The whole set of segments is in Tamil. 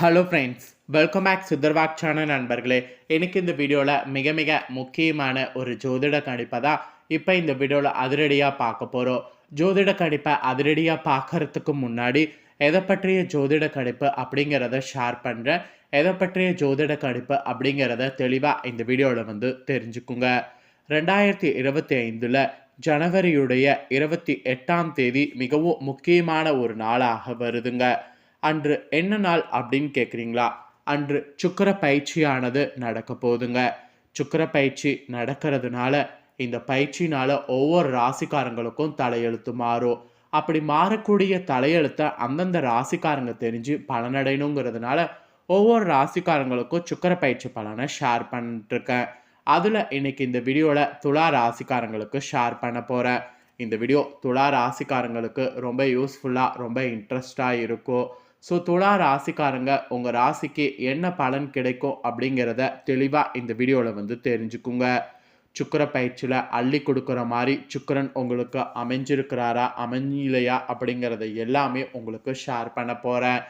ஹலோ ஃப்ரெண்ட்ஸ் வெல்கம் பேக் சித்தர்வாக் சேனல் நண்பர்களே. எனக்கு இந்த வீடியோவில் மிக மிக முக்கியமான ஒரு ஜோதிட கணிப்பை தான் இப்போ இந்த வீடியோவில் அதிரடியாக பார்க்க போகிறோம் ஜோதிட கணிப்பை அதிரடியாக பார்க்கறதுக்கு முன்னாடி எதை பற்றிய ஜோதிட கணிப்பு அப்படிங்கிறத ஷேர் பண்ணுறேன் எதை பற்றிய ஜோதிட கணிப்பு அப்படிங்கிறத தெளிவாக இந்த வீடியோவில் வந்து தெரிஞ்சுக்குங்க. ரெண்டாயிரத்தி இருபத்தி ஐந்தில் ஜனவரியுடைய இருபத்தி எட்டாம் தேதி மிகவும் முக்கியமான ஒரு நாளாக வருதுங்க. அன்று என்ன நாள் அப்படின்னு கேட்குறீங்களா அன்று சுக்கர பயிற்சியானது நடக்க போகுதுங்க. சுக்கர பயிற்சி நடக்கிறதுனால இந்த பயிற்சினால ஒவ்வொரு ராசிக்காரங்களுக்கும் தலையெழுத்து மாறும். அப்படி மாறக்கூடிய தலையெழுத்தை அந்தந்த ராசிக்காரங்க தெரிஞ்சு பலனடையணுங்கிறதுனால ஒவ்வொரு ராசிக்காரங்களுக்கும் சுக்கர பயிற்சி பலனை ஷேர் பண்ணிட்டுருக்கேன். அதில் இன்னைக்கு இந்த வீடியோவில் துலா ராசிக்காரங்களுக்கு ஷேர் பண்ண போகிறேன் இந்த வீடியோ துலா ராசிக்காரங்களுக்கு ரொம்ப யூஸ்ஃபுல்லாக ரொம்ப இன்ட்ரெஸ்டாக இருக்கும். ஸோ துலா ராசிக்காரங்க உங்கள் ராசிக்கு என்ன பலன் கிடைக்கும் அப்படிங்கிறத தெளிவாக இந்த வீடியோவில் வந்து தெரிஞ்சுக்குங்க. சுக்கர பயிற்சியில் அள்ளி கொடுக்குற மாதிரி சுக்கரன் உங்களுக்கு அமைஞ்சிருக்கிறாரா அமைஞ்சிலையா அப்படிங்கிறத எல்லாமே உங்களுக்கு ஷேர் பண்ண போகிறேன்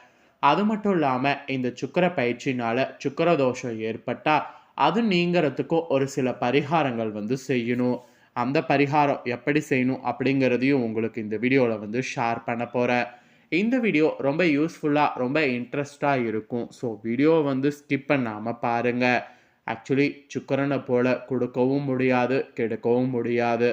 அது மட்டும் இல்லாமல் இந்த சுக்கர பயிற்சினால் சுக்கர தோஷம் ஏற்பட்டால் அது நீங்கிறதுக்கும் ஒரு சில பரிகாரங்கள் வந்து செய்யணும். அந்த பரிகாரம் எப்படி செய்யணும் அப்படிங்கிறதையும் உங்களுக்கு இந்த வீடியோவில் வந்து ஷேர் பண்ண போகிறேன் இந்த வீடியோ ரொம்ப யூஸ்ஃபுல்லாக ரொம்ப இன்ட்ரெஸ்டாக இருக்கும். ஸோ வீடியோவை வந்து ஸ்கிப் பண்ணாமல் பாருங்கள் ஆக்சுவலி சுக்கரனை போல் கொடுக்கவும் முடியாது கெடுக்கவும் முடியாது.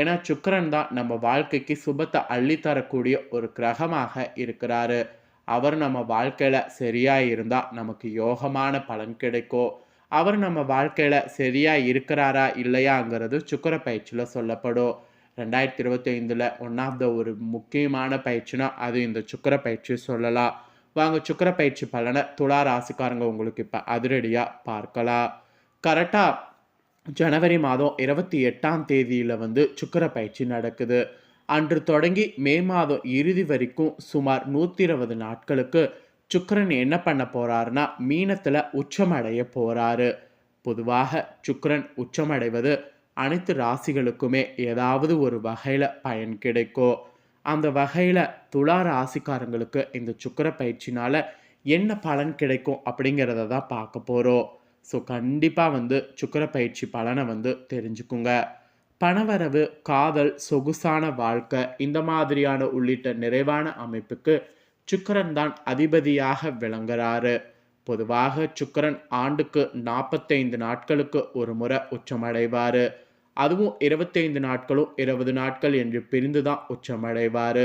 ஏன்னா சுக்கரன் தான் நம்ம வாழ்க்கைக்கு சுபத்தை அள்ளித்தரக்கூடிய ஒரு கிரகமாக இருக்கிறாரு. அவர் நம்ம வாழ்க்கையில் சரியாக இருந்தால் நமக்கு யோகமான பலன் கிடைக்கும். அவர் நம்ம வாழ்க்கையில் சரியாக இருக்கிறாரா இல்லையாங்கிறது சுக்கர பயிற்சியில் சொல்லப்படும். ரெண்டாயிரத்தி இருபத்தி ஐந்தில் ஒன் ஆஃப் த ஒரு முக்கியமான பயிற்சினா அது இந்த சுக்கர பயிற்சி சொல்லலாம். வாங்க சுக்கர பயிற்சி பலனை துலா ராசிக்காரங்க உங்களுக்கு இப்போ அதிரடியாக பார்க்கலாம். கரெக்டாக ஜனவரி மாதம் இருபத்தி எட்டாம் தேதியில் வந்து சுக்கர பயிற்சி நடக்குது. அன்று தொடங்கி மே மாதம் இறுதி வரைக்கும் சுமார் நூற்றி இருபது நாட்களுக்கு சுக்கரன் என்ன பண்ண போகிறாருன்னா மீனத்தில் உச்சமடைய போறாரு. பொதுவாக சுக்கரன் உச்சமடைவது அனைத்து ராசிகளுக்குமே ஏதாவது ஒரு வகையில் பயன் கிடைக்கும் அந்த வகையில் துலா ராசிக்காரங்களுக்கு இந்த சுக்கர பயிற்சினால் என்ன பலன் கிடைக்கும் அப்படிங்கிறத தான் பார்க்க போகிறோம் ஸோ கண்டிப்பாக வந்து சுக்கர பயிற்சி பலனை வந்து தெரிஞ்சுக்குங்க. பணவரவு காதல் சொகுசான வாழ்க்கை இந்த மாதிரியான உள்ளிட்ட நிறைவான அமைப்புக்கு சுக்கரன் தான் அதிபதியாக விளங்குறாரு. பொதுவாக சுக்கரன் ஆண்டுக்கு நாற்பத்தைந்து நாட்களுக்கு ஒரு முறை உச்சமடைவார். அதுவும் இருபத்தைந்து நாட்களும் இருபது நாட்கள் என்று பிரிந்து தான் உச்சமடைவார்.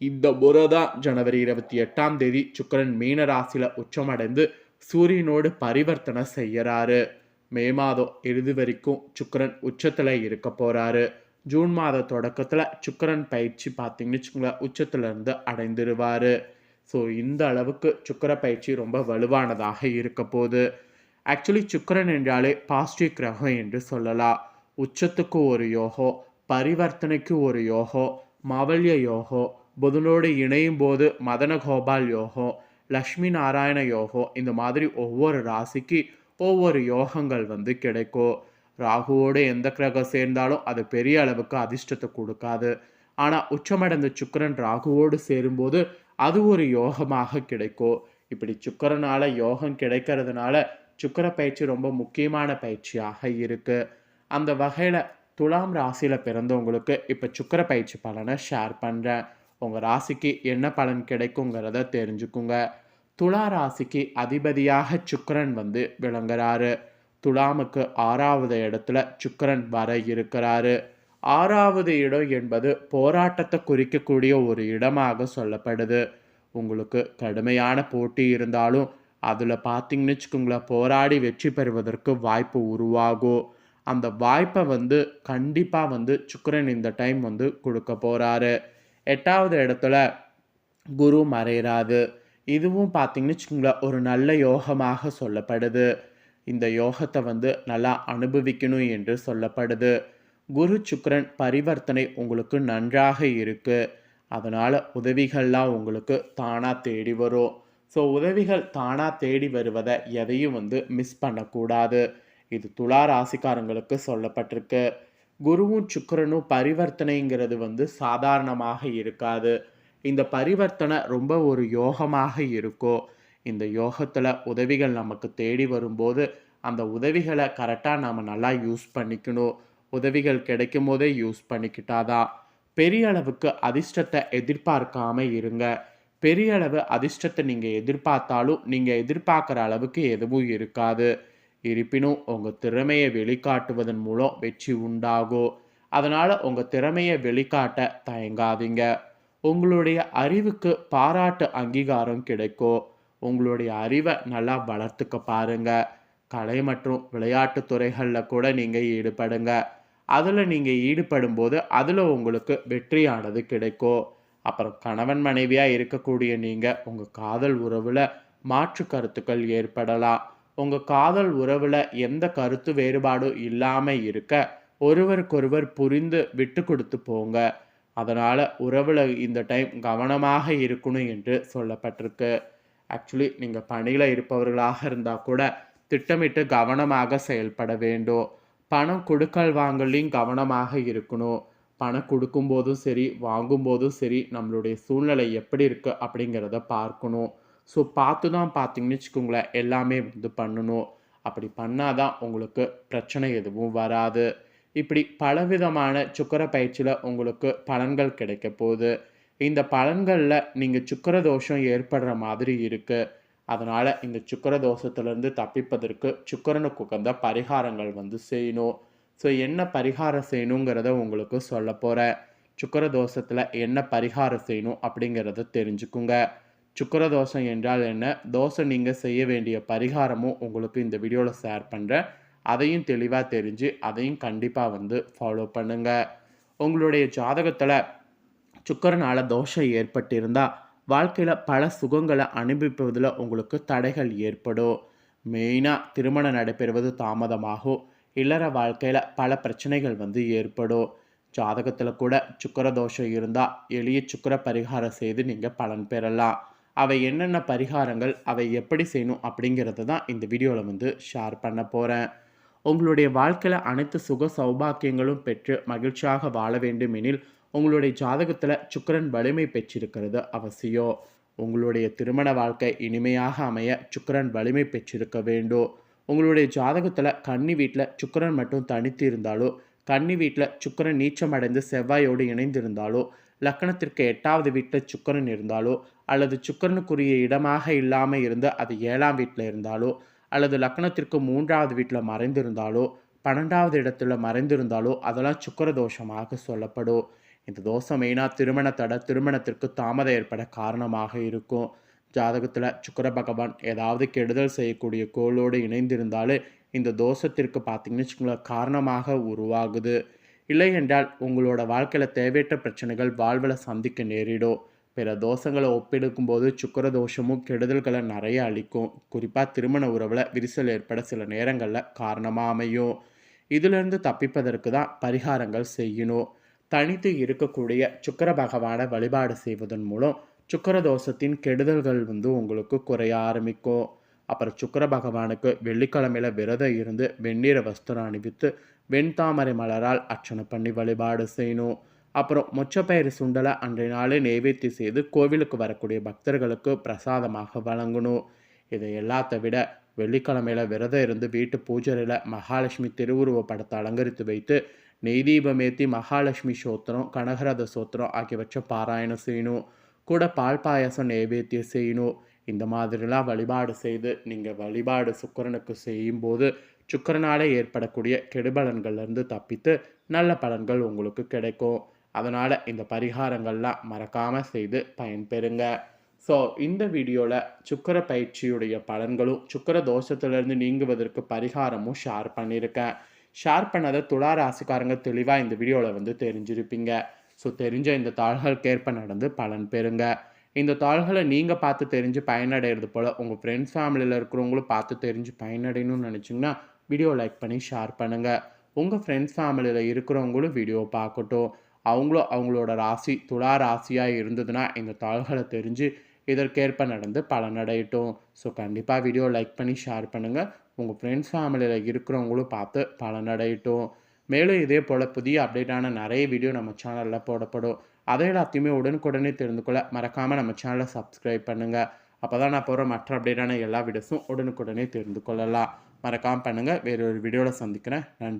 இந்த முறை தான் ஜனவரி இருபத்தி எட்டாம் தேதி சுக்கரன் மீன ராசியில் உச்சமடைந்து சூரியனோடு பரிவர்த்தனை செய்கிறாரு மே மாதம் இறுதி வரைக்கும் சுக்கரன் உச்சத்தில் இருக்க போகிறாரு ஜூன் மாத தொடக்கத்தில் சுக்கரன் பயிற்சி பார்த்தீங்கன்னு வச்சுக்கோங்களேன் உச்சத்திலிருந்து அடைந்துருவார். ஸோ இந்த அளவுக்கு சுக்கர பயிற்சி ரொம்ப வலுவானதாக இருக்க போது ஆக்சுவலி சுக்கரன் என்றாலே பாசிட்டிவ் கிரகம் என்று சொல்லலாம். உச்சத்துக்கு ஒரு யோகோ பரிவர்த்தனைக்கு ஒரு யோகோ மாவல்ய யோகோ புதனோடு இணையும் போது மதன கோபால் யோகோ லக்ஷ்மி நாராயண யோகோ இந்த மாதிரி ஒவ்வொரு ராசிக்கு ஒவ்வொரு யோகங்கள் வந்து கிடைக்கும். ராகுவோடு எந்த கிரகம் சேர்ந்தாலும் அது பெரிய அளவுக்கு அதிர்ஷ்டத்தை கொடுக்காது. ஆனால் உச்சமடைந்த சுக்கரன் ராகுவோடு சேரும்போது அது ஒரு யோகமாக கிடைக்கும் இப்படி சுக்கரனால யோகம் கிடைக்கிறதுனால சுக்கர பயிற்சி ரொம்ப முக்கியமான பயிற்சியாக இருக்கு. அந்த வகையில் துலாம் ராசியில் பிறந்தவங்களுக்கு இப்போ சுக்கர பயிற்சி பலனை ஷேர் பண்ணுறேன் உங்கள் ராசிக்கு என்ன பலன் கிடைக்குங்கிறத தெரிஞ்சுக்குங்க. துலா ராசிக்கு அதிபதியாக சுக்கரன் வந்து விளங்குறாரு. துலாமுக்கு ஆறாவது இடத்துல சுக்கரன் வர இருக்கிறாரு. ஆறாவது இடம் என்பது போராட்டத்தை குறிக்கக்கூடிய ஒரு இடமாக சொல்லப்படுது. உங்களுக்கு கடுமையான போட்டி இருந்தாலும் அதில் பார்த்தீங்கன்னு வச்சுக்கோங்களேன் போராடி வெற்றி பெறுவதற்கு வாய்ப்பு உருவாகும். அந்த வாய்ப்பை வந்து கண்டிப்பாக வந்து சுக்கரன் இந்த டைம் வந்து கொடுக்க போகிறாரு எட்டாவது இடத்துல குரு மறையிறாரு. இதுவும் பார்த்தீங்கன்னு வச்சுக்கோங்களேன் ஒரு நல்ல யோகமாக சொல்லப்படுது. இந்த யோகத்தை வந்து நல்லா அனுபவிக்கணும் என்று சொல்லப்படுது. குரு சுக்கரன் பரிவர்த்தனை உங்களுக்கு நன்றாக இருக்குது அதனால் உதவிகள்லாம் உங்களுக்கு தானாக தேடி வரும். ஸோ உதவிகள் தானாக தேடி வருவதை எதையும் வந்து மிஸ் பண்ணக்கூடாது. இது துலா ராசிக்காரங்களுக்கு சொல்லப்பட்டிருக்கு. குருவும் சுக்கரனும் பரிவர்த்தனைங்கிறது வந்து சாதாரணமாக இருக்காது. இந்த பரிவர்த்தனை ரொம்ப ஒரு யோகமாக இருக்கும். இந்த யோகத்தில் உதவிகள் நமக்கு தேடி வரும்போது அந்த உதவிகளை கரெக்டாக நாம் நல்லா யூஸ் பண்ணிக்கணும். உதவிகள் கிடைக்கும் போதே யூஸ் பண்ணிக்கிட்டாதான் பெரிய அளவுக்கு அதிர்ஷ்டத்தை எதிர்பார்க்காம இருங்க. பெரிய அளவு அதிர்ஷ்டத்தை நீங்கள் எதிர்பார்த்தாலும் நீங்கள் எதிர்பார்க்குற அளவுக்கு எதுவும் இருக்காது. இருப்பினும் உங்கள் திறமையை வெளிக்காட்டுவதன் மூலம் வெற்றி உண்டாகும் அதனால் உங்கள் திறமையை வெளிக்காட்ட தயங்காதீங்க. உங்களுடைய அறிவுக்கு பாராட்டு அங்கீகாரம் கிடைக்கும் உங்களுடைய அறிவை நல்லா வளர்த்துக்க பாருங்க. கலை மற்றும் விளையாட்டு துறைகளில் கூட நீங்கள் ஈடுபடுங்க. அதில் நீங்கள் ஈடுபடும் போது அதில் உங்களுக்கு வெற்றியானது கிடைக்கும் அப்புறம் கணவன் மனைவியாக இருக்கக்கூடிய நீங்கள் உங்கள் காதல் உறவில் மாற்று கருத்துக்கள் ஏற்படலாம். உங்கள் காதல் உறவில் எந்த கருத்து வேறுபாடும் இல்லாமல் இருக்க ஒருவருக்கொருவர் புரிந்து விட்டு கொடுத்து போங்க. அதனால் உறவில் இந்த டைம் கவனமாக இருக்கணும் என்று சொல்லப்பட்டிருக்கு. ஆக்சுவலி நீங்கள் பணியில் இருப்பவர்களாக இருந்தால் கூட திட்டமிட்டு கவனமாக செயல்பட வேண்டும். பணம் கொடுக்கல் வாங்கலையும் கவனமாக இருக்கணும். பணம் கொடுக்கும்போதும் சரி வாங்கும்போதும் சரி நம்மளுடைய சூழ்நிலை எப்படி இருக்குது அப்படிங்கிறத பார்க்கணும். ஸோ பார்த்து தான் பார்த்தீங்கன்னு வச்சுக்கோங்களேன் எல்லாமே வந்து பண்ணணும். அப்படி பண்ணாதான் உங்களுக்கு பிரச்சனை எதுவும் வராது. இப்படி பலவிதமான சுக்கர பயிற்சியில் உங்களுக்கு பலன்கள் கிடைக்க போகுது. இந்த பலன்களில் நீங்கள் சுக்கர தோஷம் ஏற்படுற மாதிரி இருக்குது அதனால் இந்த சுக்கர தோஷத்துலேருந்து தப்பிப்பதற்கு சுக்கரனுக்கு உகந்த பரிகாரங்கள் வந்து செய்யணும். ஸோ என்ன பரிகாரம் செய்யணுங்கிறத உங்களுக்கு சொல்ல போகிறேன் சுக்கர தோஷத்தில் என்ன பரிகாரம் செய்யணும் அப்படிங்கிறத தெரிஞ்சுக்குங்க. சுக்கர தோஷம் என்றால் என்ன? தோசை நீங்கள் செய்ய வேண்டிய பரிகாரமும் உங்களுக்கு இந்த வீடியோவில் ஷேர் பண்ணுறேன் அதையும் தெளிவாக தெரிஞ்சு அதையும் கண்டிப்பாக வந்து ஃபாலோ பண்ணுங்கள் உங்களுடைய ஜாதகத்தில் சுக்கரனால் தோஷம் ஏற்பட்டிருந்தால் வாழ்க்கையில் பல சுகங்களை அனுபவிப்பதில் உங்களுக்கு தடைகள் ஏற்படும். மெயினாக திருமணம் நடைபெறுவது தாமதமாகும். இல்லற வாழ்க்கையில் பல பிரச்சனைகள் வந்து ஏற்படும். ஜாதகத்தில் கூட சுக்கர தோஷம் இருந்தால் எளிய சுக்கர பரிகாரம் செய்து நீங்கள் பலன் பெறலாம். அவை என்னென்ன பரிகாரங்கள் அவை எப்படி செய்யணும் அப்படிங்கிறத தான் இந்த வீடியோவில் வந்து ஷேர் பண்ண போகிறேன் உங்களுடைய வாழ்க்கையில் அனைத்து சுக சௌபாக்கியங்களும் பெற்று மகிழ்ச்சியாக வாழ வேண்டும் எனில் உங்களுடைய ஜாதகத்தில் சுக்கரன் வலிமை பெற்றிருக்கிறது அவசியம். உங்களுடைய திருமண வாழ்க்கை இனிமையாக அமைய சுக்கரன் வலிமை பெற்றிருக்க வேண்டும். உங்களுடைய ஜாதகத்தில் கன்னி வீட்டில் சுக்கரன் மட்டும் தனித்து இருந்தாலோ கன்னி வீட்டில் சுக்கரன் நீச்சம் அடைந்து செவ்வாயோடு இணைந்திருந்தாலோ லக்கணத்திற்கு எட்டாவது வீட்டில் சுக்கரன் இருந்தாலோ அல்லது சுக்கரனுக்குரிய இடமாக இல்லாமல் இருந்து அது ஏழாம் வீட்டில் இருந்தாலோ அல்லது லக்கணத்திற்கு மூன்றாவது வீட்டில் மறைந்திருந்தாலோ பன்னெண்டாவது இடத்துல மறைந்திருந்தாலோ அதெல்லாம் சுக்கர தோஷமாக சொல்லப்படும். இந்த தோஷம் மெயினாக திருமண தடை திருமணத்திற்கு தாமதம் ஏற்பட காரணமாக இருக்கும். ஜாதகத்தில் சுக்கர பகவான் ஏதாவது கெடுதல் செய்யக்கூடிய கோளோடு இணைந்திருந்தாலே இந்த தோஷத்திற்கு பார்த்தீங்கன்னு வச்சுக்கோங்களேன் காரணமாக உருவாகுது. இல்லை என்றால் உங்களோட வாழ்க்கையில் தேவையற்ற பிரச்சனைகள் வாழ்வில் சந்திக்க நேரிடும். பிற தோஷங்களை ஒப்பெடுக்கும்போது சுக்கர தோஷமும் கெடுதல்களை நிறைய அளிக்கும். குறிப்பாக திருமண உறவில் விரிசல் ஏற்பட சில நேரங்களில் காரணமாக அமையும். இதிலிருந்து தப்பிப்பதற்கு தான் பரிகாரங்கள் செய்யணும். தனித்து இருக்கக்கூடிய சுக்கர பகவானை வழிபாடு செய்வதன் மூலம் சுக்கர தோஷத்தின் கெடுதல்கள் வந்து உங்களுக்கு குறைய ஆரம்பிக்கும். அப்புறம் சுக்கர பகவானுக்கு வெள்ளிக்கிழமையில விரதம் இருந்து வெந்நீர வஸ்திரம் அணிவித்து வெண்தாமரை மலரால் அர்ச்சனை பண்ணி வழிபாடு செய்யணும். அப்புறம் மொச்சப்பயிறு சுண்டலை அன்றைய நாளே நெய்வேத்தி செய்து கோவிலுக்கு வரக்கூடிய பக்தர்களுக்கு பிரசாதமாக வழங்கணும். இதை எல்லாத்த விட வெள்ளிக்கிழமையில் விரதம் இருந்து வீட்டு பூஜையில் மகாலட்சுமி திருவுருவ படத்தை அலங்கரித்து வைத்து நெய் தீபமேத்தி மகாலட்சுமி சோத்திரம் கனகரத சோத்திரம் ஆகியவற்றை பாராயணம் செய்யணும் கூட பால் பாயசம் நெய்வேத்தியம் செய்யணும் இந்த மாதிரிலாம் வழிபாடு செய்து நீங்கள் வழிபாடு சுக்கரனுக்கு செய்யும்போது சுக்கரனாலே ஏற்படக்கூடிய கெடுபலன்கள்லேருந்து தப்பித்து நல்ல பலன்கள் உங்களுக்கு கிடைக்கும். அதனால் இந்த பரிகாரங்கள்லாம் மறக்காமல் செய்து பயன்பெறுங்க. ஸோ இந்த வீடியோவில் சுக்கர பயிற்சியுடைய பலன்களும் சுக்கர தோஷத்துலேருந்து நீங்குவதற்கு பரிகாரமும் ஷேர் பண்ணியிருக்கேன். ஷேர் பண்ணதை துளா ராசிக்காரங்க தெளிவாக இந்த வீடியோவில் வந்து தெரிஞ்சிருப்பீங்க. ஸோ தெரிஞ்ச இந்த தாள்களுக்கேற்ப நடந்து பலன் பெறுங்க. இந்த தாள்களை நீங்கள் பார்த்து தெரிஞ்சு பயனடைகிறது போல் உங்கள் ஃப்ரெண்ட்ஸ் ஃபேமிலியில் இருக்கிறவங்களும் பார்த்து தெரிஞ்சு பயனடையணும்னு நினச்சிங்கன்னா வீடியோ லைக் பண்ணி ஷேர் பண்ணுங்கள் உங்கள் ஃப்ரெண்ட்ஸ் ஃபேமிலியில் இருக்கிறவங்களும் வீடியோ பார்க்கட்டும். அவங்களும் அவங்களோட ராசி துளா ராசியாக இருந்ததுன்னா இந்த தாள்களை தெரிஞ்சு இதற்கேற்ப நடந்து பலனடையட்டும். ஸோ கண்டிப்பாக வீடியோ லைக் பண்ணி ஷேர் பண்ணுங்கள் உங்கள் ஃப்ரெண்ட்ஸ் ஃபேமிலியில் இருக்கிறவங்களும் பார்த்து பலனடையட்டும். மேலும் இதே போல் புதிய அப்டேட்டான நிறைய வீடியோ நம்ம சேனலில் போடப்படும். அதை எல்லாத்தையுமே உடனுக்குடனே தெரிந்து கொள்ள மறக்காமல் நம்ம சேனலை சப்ஸ்கிரைப் பண்ணுங்கள் அப்போ தான் நான் போகிற மற்ற அப்டேட்டான எல்லா வீடியோஸும் உடனுக்குடனே தெரிந்து கொள்ளலாம். மறக்காமல் பண்ணுங்கள் வேறொரு வீடியோவில் சந்திக்கிறேன். நன்றி.